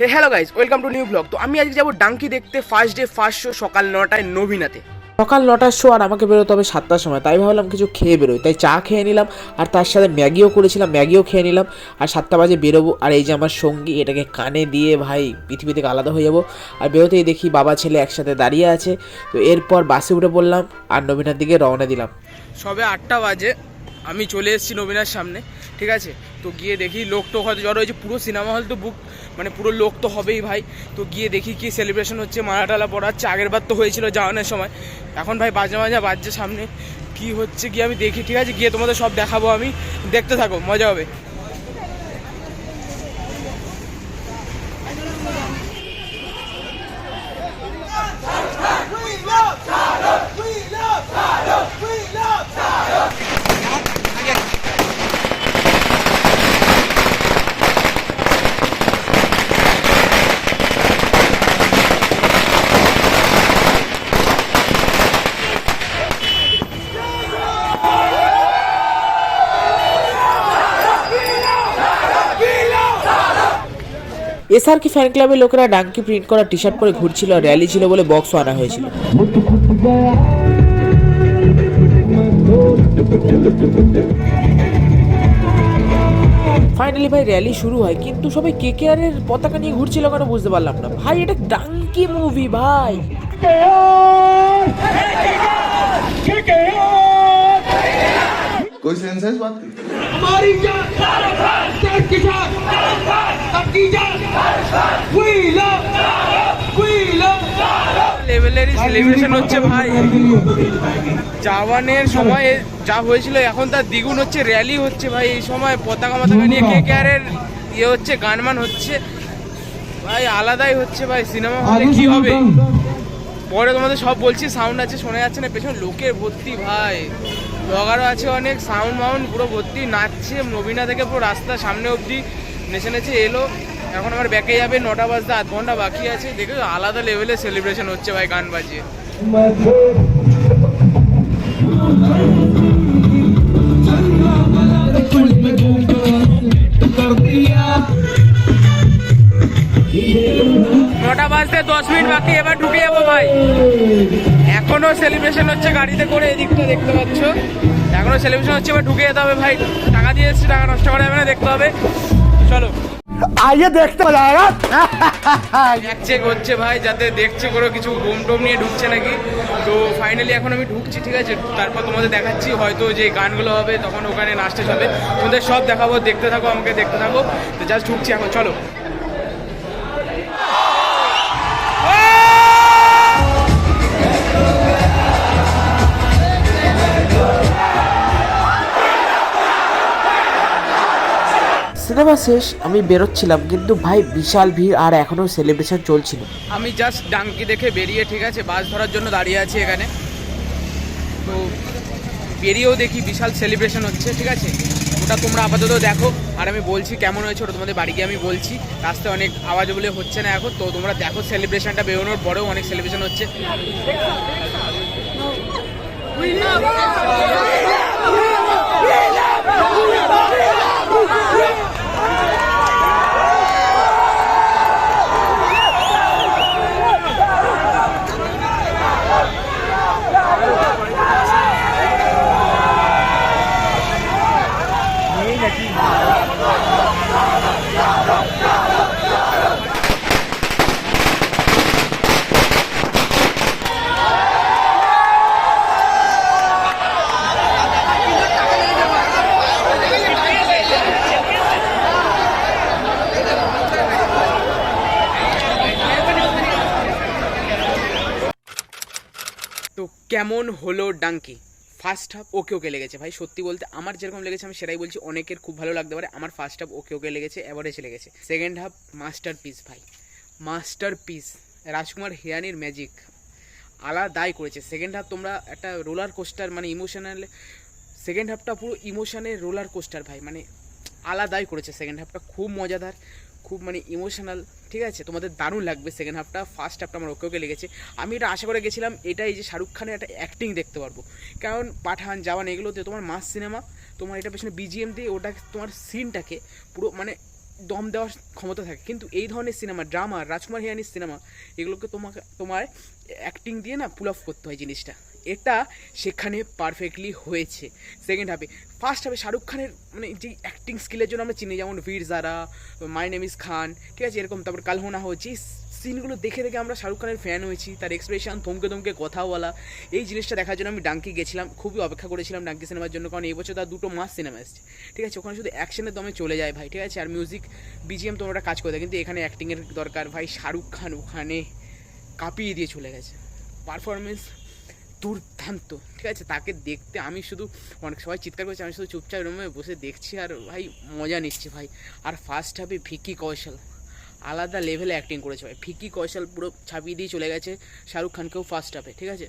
Hey hello guys welcome to new blog তো আমি আজকে যাব ডাঙ্কি দেখতে ফার্স্ট ডে ফার্স্ট শো সকাল নটায় নবীনাতে। সকাল নটার শো আর আমাকে বেরোতে হবে সাতটার সময় তাই ভাবলাম কিছু খেয়ে বেরোই। তাই চা খেয়ে নিলাম আর তার সাথে ম্যাগিও করেছিলাম ম্যাগিও খেয়ে নিলাম আর সাতটা বাজে বেরোবো আর এই যে আমার সঙ্গী এটাকে কানে দিয়ে ভাই পৃথিবী থেকে আলাদা হয়ে যাব আর বেরোতেই দেখি বাবা ছেলে একসাথে দাঁড়িয়ে আছে। তো এরপর বাসে উঠে পড়লাম আর নবীনার দিকে রওনা দিলাম। সবে আটটা বাজে আমি চলে এসেছি নবীনার সামনে ঠিক আছে তো গিয়ে দেখি লোক তো হয়তো জড়ো হয়েছে পুরো সিনেমা হল তো বুক মানে পুরো লোক তো হবেই ভাই তো গিয়ে দেখি কি সেলিব্রেশন হচ্ছে মালা টালা পড়াচ্ছে আগের বার তো হয়েছিল যাওয়ানোর সময় এখন ভাই বাজে মাজা বাজছে সামনে কি হচ্ছে গিয়ে আমি দেখি ঠিক আছে গিয়ে তোমাদের সব দেখাবো আমি দেখতে থাকো মজা হবে এসআর কি ফ্যান ক্লাবের লোকেরা ডাঙ্কি প্রিন্ট করা টি শার্ট পরে ঘুরছিল আর র্যালি ছিল বলে বক্সও আনা হয়েছিল। ফাইনালি ভাই র্যালি শুরু হয়, কিন্তু সবাই কে কে আর এর পতাকা নিয়ে ঘুরছিল কেন বুঝতে পারলাম না। ভাই, এটা ডাঙ্কি মুভি ভাই। कोई सेंस है इस बात की हमारी जान देश की जान सबकी जान We love We love লেভেলেরই celebration হচ্ছে ভাই জাওয়ানের সময় যা হয়েছিল এখন তার দ্বিগুণ হচ্ছে র্যালি হচ্ছে ভাই এই সময় পতাকা মতাকা নিয়ে কে কে আরের ইয়ে হচ্ছে গানমান হচ্ছে ভাই আলাদাই হচ্ছে ভাই সিনেমা হলে কি হবে পরে তোমাদের সব বলছি সাউন্ড আছে শোনা যাচ্ছে না পেছনে লোকের ভর্তি ভাই ব্লগারও আছে অনেক, সাউন্ড মাউন্ড, পুরো ভর্তি, নাচছে, নবীনা থেকে পুরো রাস্তা সামনে অবধি নেচে নেচে এলো। এখন আমার ব্যাকে যাবে নটা বাজতে আধ ঘণ্টা বাকি আছে। দেখে আলাদা লেভেলে সেলিব্রেশন হচ্ছে ভাই গান বাজিয়ে। নটা বাজতে দশ মিনিট বাকি, এবার ঢুকে যাব ভাই। এখনও সেলিব্রেশন হচ্ছে গাড়িতে করে এদিকটা দেখতে পাচ্ছ। এখনও সেলিব্রেশন হচ্ছে এবার ঢুকে যেতে হবে ভাই। টাকা দিয়ে এসছি টাকা নষ্ট করা যাবে না দেখতে হবে। চলো। আইয়ে দেখতে ভাই যাতে দেখছে কোনো কিছু টোম নিয়ে ঢুকছে নাকি। তো ফাইনালি এখন আমি ঢুকছি ঠিক আছে? তারপর দেখাচ্ছি হয়তো যে গানগুলো হবে তখন ওখানে তোমাদের সব দেখাবো দেখতে থাকো আমাকে দেখতে থাকো। জাস্ট ঢুকছি এখন চলো। সিনেমা শেষ আমি বেরোচ্ছিলাম কিন্তু ভাই বিশাল ভিড় আর এখনও সেলিব্রেশন চলছিল। আমি জাস্ট ডাঙ্কি দেখে বেরিয়ে ঠিক আছে বাস ধরার জন্য দাঁড়িয়ে আছি এখানে। তো বেরিয়েও দেখি বিশাল সেলিব্রেশন হচ্ছে ঠিক আছে? ওটা তোমরা আপাতত দেখো আর আমি বলছি কেমন হয়েছে ওটা তোমাদের বাড়ি গিয়ে আমি বলছি। রাস্তায় অনেক আওয়াজ বলে হচ্ছে না এখন তো তোমরা দেখো সেলিব্রেশনটা বেরোনোর পরেও অনেক সেলিব্রেশন হচ্ছে। তো কেমন হলো ডাঙ্কি ফার্স্ট হাফ ওকে ওকে লেগেছে। ভাই, সত্যি বলতে আমার যেরকম লেগেছে, আমি সেটাই বলছি, অনেকের খুব ভালো লাগতে পারে। আমার ফার্স্ট হাফ ওকে ওকে লেগেছে অ্যাভারেজ লেগেছে। সেকেন্ড হাফ মাস্টার পিস ভাই। মাস্টার পিস রাজকুমার হিরানির ম্যাজিক আলাদাই করেছে। সেকেন্ড হাফ তোমরা একটা রোলার কোস্টার মানে ইমোশনাল সেকেন্ড হাফটা পুরো ইমোশনের রোলার কোস্টার ভাই। মানে আলাদাই করেছে। সেকেন্ড হাফটা খুব মজাদার। খুব মানে ইমোশনাল ঠিক আছে? তোমাদের দারুণ লাগবে সেকেন্ড হাফটা ফার্স্ট হাফটা আমার ওকে ওকে লেগেছে। আমি এটা আশা করে গেছিলাম, এটাই যে শাহরুখ খানের একটা অ্যাক্টিং দেখতে পারব। কারণ পাঠান, জাওয়ান এগুলোতে তোমার মাস সিনেমা তোমার এটা পেছনে বিজিএম দিয়ে ওটা তোমার সিনটাকে পুরো মানে দম দেওয়ার ক্ষমতা থাকে। কিন্তু এই ধরনের সিনেমা ড্রামা রাজকুমার হিরানির সিনেমা এগুলোকে তোমাকে, তোমার অ্যাক্টিং দিয়ে না পুল অফ করতে হয় জিনিসটা। এটা সেখানে পারফেক্টলি হয়েছে। সেকেন্ড হাফে ফার্স্ট হাফে শাহরুখ খানের মানে যে অ্যাক্টিং স্কিলের জন্য আমরা চিনি, যেমন বীর জারা মাই নেম খান, ঠিক আছে, এরকম। তারপর কাল হোনা হো যে সিনগুলো দেখে দেখে আমরা শাহরুখ খানের ফ্যান হয়েছি, তার এক্সপ্রেশন থমকে থমকে কথা বলা এই জিনিসটা দেখার জন্য আমি ডাঙ্কি গেছিলাম, খুবই অপেক্ষা করেছিলাম ডাঙ্কি সিনেমার জন্য, কারণ এই বছর তার দুটো মাস সিনেমা এসছে, ঠিক আছে। ওখানে শুধু অ্যাকশনের দমে চলে যায় ভাই, ঠিক আছে, আর মিউজিক বিজিএম তোমরা কাজ করে দেয়, কিন্তু এখানে অ্যাক্টিংয়ের দরকার ভাই, শাহরুখ খান ওখানে কাঁপিয়ে দিয়ে চলে গেছে। পারফরমেন্স দুর্দান্ত। ঠিক আছে? তাকে দেখতে আমি শুধু অনেক সবাই চিৎকার করছি, আমি শুধু চুপচাপ রুমে বসে দেখছি আর ভাই মজা নিচ্ছি ভাই। আর ফার্স্ট হাফে ভিকি কৌশল, আলাদা লেভেলে অ্যাক্টিং করেছে ভাই। ভিকি কৌশল পুরো ছাপিয়ে দিয়ে চলে গেছে শাহরুখ খানকেও ফার্স্ট হাফে ঠিক আছে?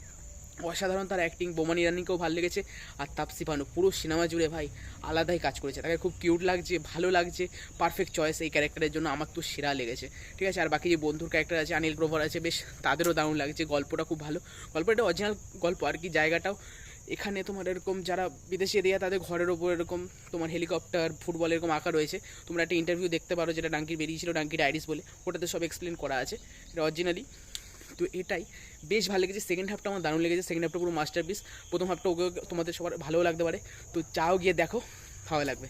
অসাধারণ তার অ্যাক্টিং বোমান ইরানিকেও ভালো লেগেছে। আর তাপসি পানু পুরো সিনেমা জুড়ে ভাই আলাদাই কাজ করেছে। তাকে খুব কিউট লাগছে, ভালো লাগছে পারফেক্ট চয়েস এই ক্যারেক্টারের জন্য আমার তো সেরা লেগেছে। ঠিক আছে, আর বাকি যে বন্ধুর ক্যারেক্টার আছে অনিল গ্রোভার আছে, বেশ তাদেরও দারুণ লাগছে, গল্পটা খুব ভালো। গল্পটা অরিজিনাল গল্প আর কি, জায়গাটাও। এখানে তোমার এরকম যারা বিদেশি এরিয়া, তাদের ঘরের ওপর এরকম তোমার হেলিকপ্টার ফুটবল এরকম আঁকা রয়েছে। তোমরা একটা ইন্টারভিউ দেখতে পারো, যেটা ডাঙ্কির বেরিয়েছিল ডাঙ্কির আইরিস বলে। ওটাতে সব এক্সপ্লেন করা আছে। এটা অরিজিনালি তো এটাই। বেশ ভালো লেগেছে। সেকেন্ড হাফটা আমার দারুণ লেগেছে। সেকেন্ড হাফটা পুরো মাস্টার পিস প্রথম হাফটা ওকে তোমাদের সবার ভালোও লাগতে পারে। তো চাও গিয়ে দেখো, ভালো লাগবে।